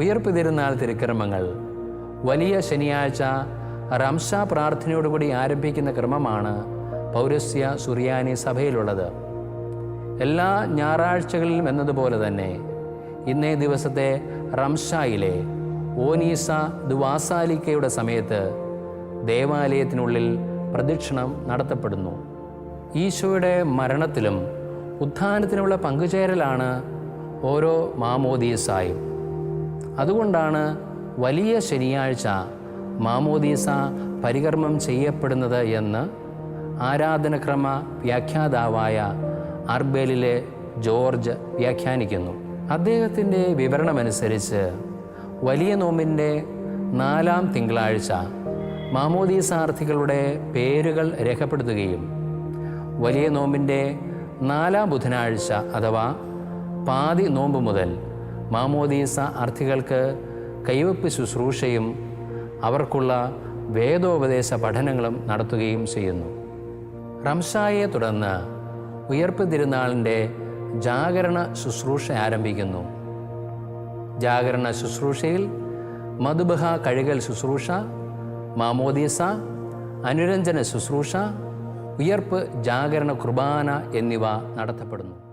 ഉയർപ്പ് തിരുനാൾ തിരുക്രമങ്ങൾ വലിയ ശനിയാഴ്ച റംസ പ്രാർത്ഥനയോടുകൂടി ആരംഭിക്കുന്ന ക്രമമാണ് പൗരസ്യ സുറിയാനി സഭയിലുള്ളത്. എല്ലാ ഞായറാഴ്ചകളിലും എന്നതുപോലെ തന്നെ ഇന്നേ ദിവസത്തെ റംഷായിലെ ഓനീസ ദുവാസാലിക്കയുടെ സമയത്ത് ദേവാലയത്തിനുള്ളിൽ പ്രദക്ഷിണം നടത്തപ്പെടുന്നു. ഈശോയുടെ മരണത്തിലും ഉത്ഥാനത്തിനുള്ള പങ്കുചേരലാണ് ഓരോ മാമോദീസായും. അതുകൊണ്ടാണ് വലിയ ശനിയാഴ്ച മാമോദീസ പരികർമ്മം ചെയ്യപ്പെടുന്നത് എന്ന് ആരാധനക്രമ വ്യാഖ്യാതാവായ അർബേലിലെ ജോർജ് വ്യാഖ്യാനിക്കുന്നു. അദ്ദേഹത്തിന്റെ വിവരണമനുസരിച്ച് വലിയ നോമ്പിന്റെ നാലാം തിങ്കളാഴ്ച മാമോദീസാർത്ഥികളുടെ പേരുകൾ രേഖപ്പെടുത്തുകയും വലിയ നോമ്പിന്റെ നാലാം ബുധനാഴ്ച അഥവാ പാതി നോമ്പ് മുതൽ മാമോദീസ അർത്ഥികൾക്ക് കൈവപ്പ് ശുശ്രൂഷയും അവർക്കുള്ള വേദോപദേശ പഠനങ്ങളും നടത്തുകയും ചെയ്യുന്നു. റംസായെ തുടർന്ന് ഉയർപ്പ് തിരുനാളിന്റെ ജാഗരണ ശുശ്രൂഷ ആരംഭിക്കുന്നു. ജാഗരണ ശുശ്രൂഷയിൽ മധുബഹ കഴുകൽ ശുശ്രൂഷ മാമോദീസ അനുരഞ്ജന ശുശ്രൂഷ ഉയർപ്പ് ജാഗരണ കുർബാന എന്നിവ നടത്തപ്പെടുന്നു.